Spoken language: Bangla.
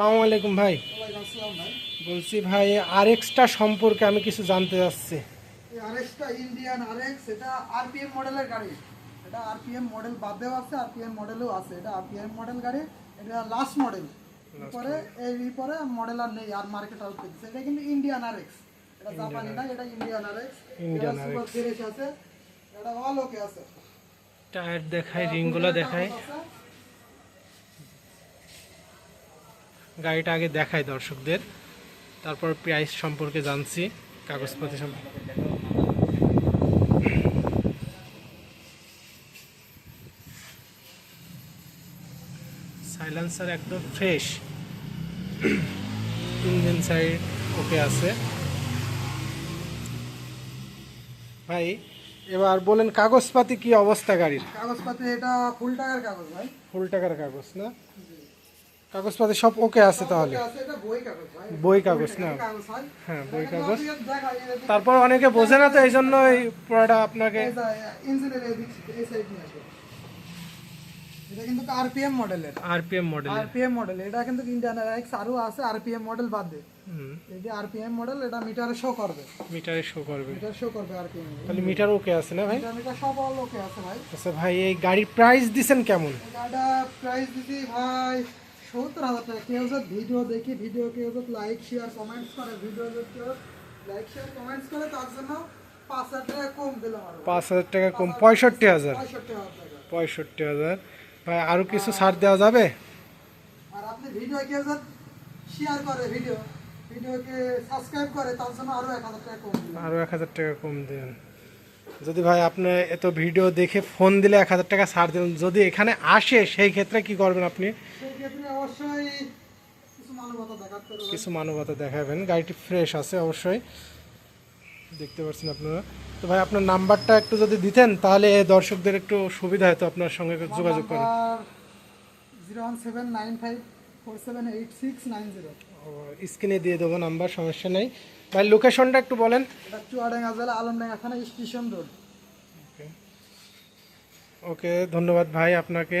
আসসালামু আলাইকুম ভাই। বলছি ভাই আরএক্সটা সম্পর্কে আমি কিছু জানতে চাচ্ছি। আরএক্সটা ইন্ডিয়ান আরএক্স এটা আরপিএম মডেলের গাড়ি। এটা আরপিএম মডেল বাদ দেওয়া আছে আরপিএম মডেলও আছে। এটা আরপিএম মডেল গাড়ি এটা লাস্ট মডেল পরে এই পরে মডেল আর নেই আর মার্কেট আউট করছে এটা কিন্তু ইন্ডিয়ান আরএক্স এটা জাপানি না এটা ইন্ডিয়ান আরএক্স সুপার ফ্রেশ আছে। এটা অল ওকে আছে। টায়ার দেখায় রিংগুলো দেখায়। গাড়িটা আগে দেখায় দর্শকদের। তারপর প্রাইস সম্পর্কে জানছি কাগজপত্র সম্পর্কে। সাইলেন্সার একদম ফ্রেশ ইঞ্জিন সাইড ওকে আছে। ভাই এবার বলেন কাগজপাতি কি অবস্থা গাড়ির? কাগজপাতি এটা ফুল টাকার কাগজ ভাই। ফুল টাকার কাগজ না? কাগজপাতি সব ওকে আছে তাহলে। বই কাগজ না? হ্যাঁ বই কাগজ। তারপর অনেকে বোঝে না তো এই জন্য এই পুরোটা আপনাকে এটা কিন্তু আরপিএম মডেলের আরপিএম মডেল আরপিএম মডেল এটা কিন্তু ইন্ডিয়ান এক্স আরও আছে আরপিএম মডেল বাদ দে। এই যে আরপিএম মডেল এটা মিটারে শো করবে। মিটারে শো করবে। মিটার শো করবে আরপিএম তাহলে মিটার ওকে আছে না ভাই? মিটার সব অল ওকে আছে ভাই। আচ্ছা ভাই এই গাড়ির প্রাইস দিছেন কেমন? গাড়িটা প্রাইস দিছি ভাই সত্তর হাজার টাকা। কেউ যদি ভিডিও দেখি ভিডিও কেউ যদি লাইক শেয়ার কমেন্টস করে ভিডিও যদি কেউ লাইক শেয়ার কমেন্টস করে তার জন্য পাঁচ হাজার টাকা কম দিলাম পাঁচ হাজার টাকা কম পঁয়ষট্টি হাজার। পঁয়ষট্টি হাজার ভাই আরও কিছু ছাড় দেওয়া যাবে? আর আপনি ভিডিও কেউ যদি শেয়ার করে ভিডিও ভিডিওকে সাবস্ক্রাইব করে তার জন্য আরও এক হাজার টাকা কম আরও এক হাজার টাকা কম দেন। যদি ভাই আপনি এত ভিডিও দেখে ফোন দিলে এক হাজার টাকা ছাড় দেন যদি এখানে আসে সেই ক্ষেত্রে কি করবেন আপনি? কিছু মানবতা কিছু মানবতা দেখাবেন। গাড়িটি ফ্রেশ আছে অবশ্যই। দেখতে পাচ্ছেন আপনারা। তো ভাই আপনার নাম্বারটা একটু যদি দিতেন তাহলে দর্শকদের একটু সুবিধা হতো আপনার সঙ্গে যোগাযোগ করে zero one seven nine five four seven eight six nine zero. স্ক্রিনে দিয়ে দেবো নাম্বার সমস্যা নেই। ভাই লোকেশনটা একটু বলেন। এটা চুয়াডাঙ্গা জেলা আলমডাঙ্গা থানা স্টেশন রোড। ওকে ধন্যবাদ ভাই আপনাকে।